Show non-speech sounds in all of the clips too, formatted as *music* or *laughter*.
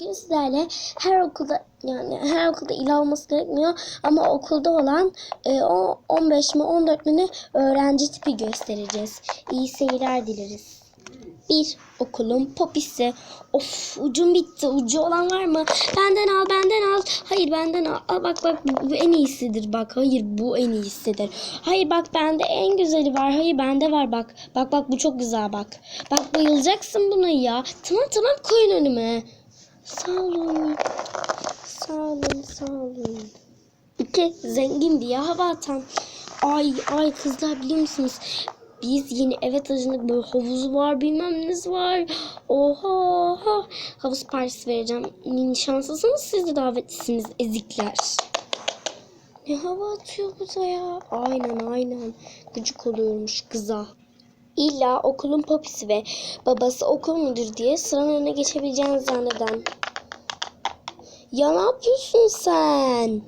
Bugün sizlerle her okulda yani her okulda il olması gerekmiyor ama okulda olan e, o 15 mi 14 mi öğrenci tipi göstereceğiz. İyi seyirler dileriz. Bir okulun popisi. Of ucum bitti. Ucu olan var mı? Benden al benden al. Hayır benden al. Al bak bak bu, bu en iyisidir bak. Hayır bu en iyisidir. Hayır bak bende en güzeli var. Hayır bende var bak. Bak bak bu çok güzel bak. Bak bayılacaksın buna ya. Tamam tamam koyun önüme. Sağ olun. Sağ olun, sağ olun. İki, zengin diye hava atan. Ay ay kızlar biliyor musunuz? Biz yeni eve taşındık. Böyle havuzu var bilmem nesi var. Oha. Havuz partisi vereceğim. Nişanlısınız siz de davetlisiniz ezikler. Ne hava atıyor da ya. Aynen aynen. Gıcık oluyormuş kıza. İlla okulun popisi ve babası okul müdür diye sıranın önüne geçebileceğini zanneden. Ya ne yapıyorsun sen?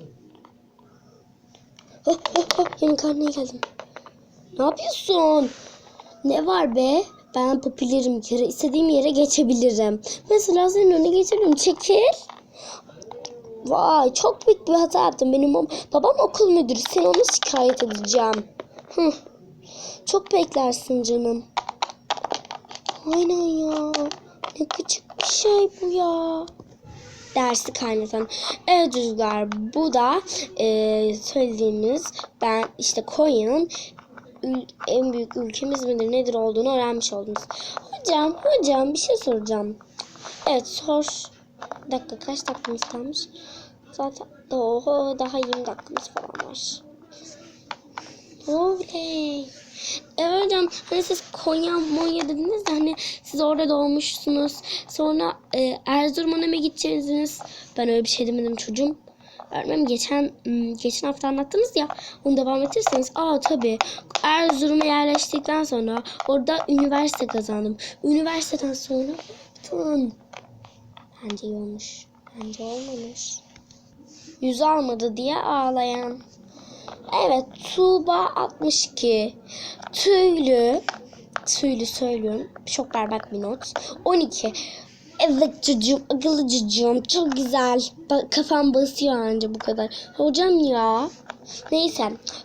Oh, oh, oh, yemin karnına geldim. Ne yapıyorsun? Ne var be? Ben popülerim bir kere. istediğim yere geçebilirim. Mesela senin önüne geçebilirim. Çekil. Vay çok büyük bir hata yaptım. Benim babam okul müdürü. Seni onu şikayet edeceğim. Çok beklersin canım. Aynen ya. Ne küçük bir şey bu ya. Dersi kaynatan. Evet çocuklar bu da e, söylediğimiz ben işte Konya'nın en büyük ülkemiz midir nedir olduğunu öğrenmiş oldunuz. Hocam hocam bir şey soracağım. Evet sor. Bir dakika kaç dakikamız kalmış? Zaten oho, daha 20 dakikamız falan var. Oley. Evet hocam hani siz Konya Monya dediniz de hani siz orada doğmuşsunuz. Sonra e, Erzurum'a mı gideceksiniz? Ben öyle bir şey demedim çocuğum. Öğretmenim geçen geçen hafta anlattınız ya onu devam ettirirseniz aa tabii Erzurum'a yerleştikten sonra orada üniversite kazandım. Üniversiteden sonra bütün bence iyi olmuş. Bence olmamış. Yüz almadı diye ağlayan. Evet Tuğba 62. Tüylü. Tüylü söylüyorum. Çok berbat bir not. 12. Evet çocuğum akıllı çocuğum çok güzel. Ba- kafam basıyor anca bu kadar. Hocam ya. Neyse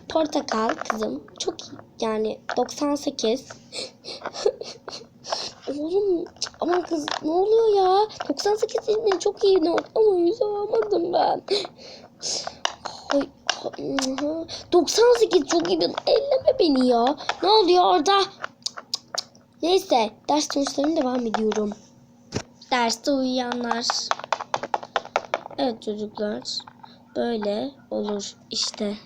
portakal kızım çok iyi. yani 98. *laughs* Oğlum aman kız ne oluyor ya? 98 yine çok iyi not ama yüz alamadım ben. Ay, 98 çok iyi elleme beni ya. Ne oluyor orada? Neyse ders sonuçlarına devam ediyorum. Derste uyuyanlar. Evet çocuklar. Böyle olur işte.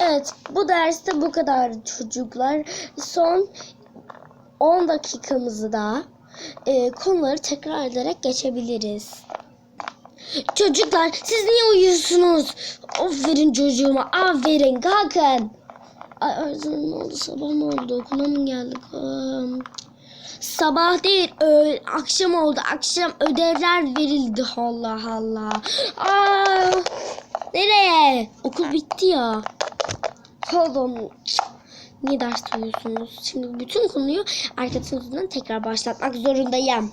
Evet bu derste bu kadar çocuklar. Son 10 dakikamızı da e, konuları tekrar ederek geçebiliriz. Çocuklar siz niye uyuyorsunuz? Aferin çocuğuma aferin kalkın. Ay Erzurum ne oldu sabah mı oldu okula mı geldik? Am, Sabah değil öğle, akşam oldu akşam ödevler verildi Allah Allah. Aa, nereye? Okul bitti ya. Pardon. Niye ders uyuyorsunuz? Şimdi bütün konuyu arkadaşınızdan tekrar başlatmak zorundayım.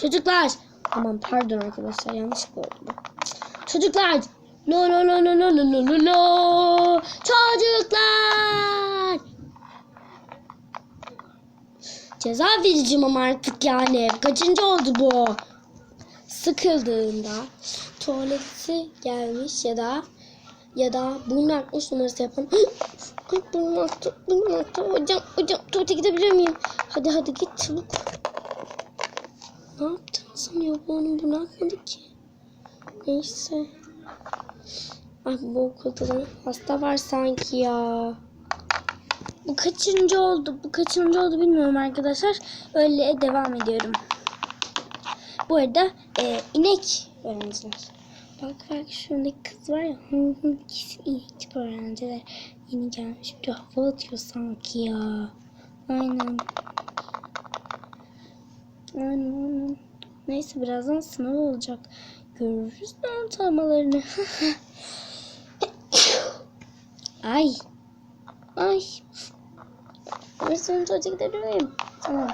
Çocuklar. Aman pardon arkadaşlar yanlışlıkla oldu. Çocuklar. No no no no no no no no. Çocuklar. Ceza vereceğim ama artık yani. Kaçıncı oldu bu? Sıkıldığında tuvaleti gelmiş ya da ya da burnu akmış numarası yapan *gasps* Ay burnu aktı, burnu aktı. Hocam, hocam tuvalete gidebilir miyim? Hadi hadi git çabuk. Ne yaptın sanıyor bu onun bunu akmadı ki. Neyse. Ay bu okulda da hasta var sanki ya. Bu kaçıncı oldu? Bu kaçıncı oldu bilmiyorum arkadaşlar. Öyle devam ediyorum. Bu arada e, inek öğrenciler. Bak bak şuradaki kız var ya. Hı hı kesin inek öğrenciler. Yeni gelmiş bir hava atıyor sanki ya. Aynen. Neyse birazdan sınav olacak. Görürüz ortalamalarını. *laughs* Ay. Ay. Öğretmenim hoca gidelim. Tamam.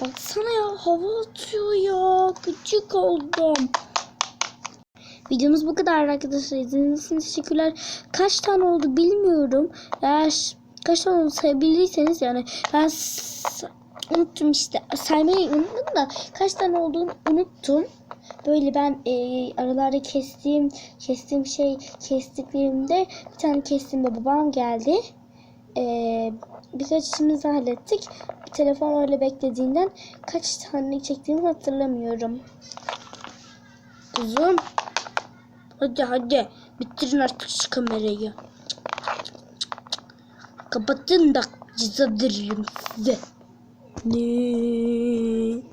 Baksana ya hava atıyor ya. Gıcık oldum. Videomuz bu kadar arkadaşlar. İzlediğiniz için teşekkürler. Kaç tane oldu bilmiyorum. Eğer kaç tane oldu sayabilirseniz yani ben unuttum işte. Saymayı unuttum da kaç tane olduğunu unuttum. Böyle ben e, aralarda kestiğim kestiğim şey kestiklerimde bir tane kestiğimde babam geldi. E, birkaç işimizi hallettik. Bir telefon öyle beklediğinden kaç tane çektiğimi hatırlamıyorum. Kızım. Hadi hadi. Bitirin artık şu kamerayı. Kapatın da ceza size. Ne?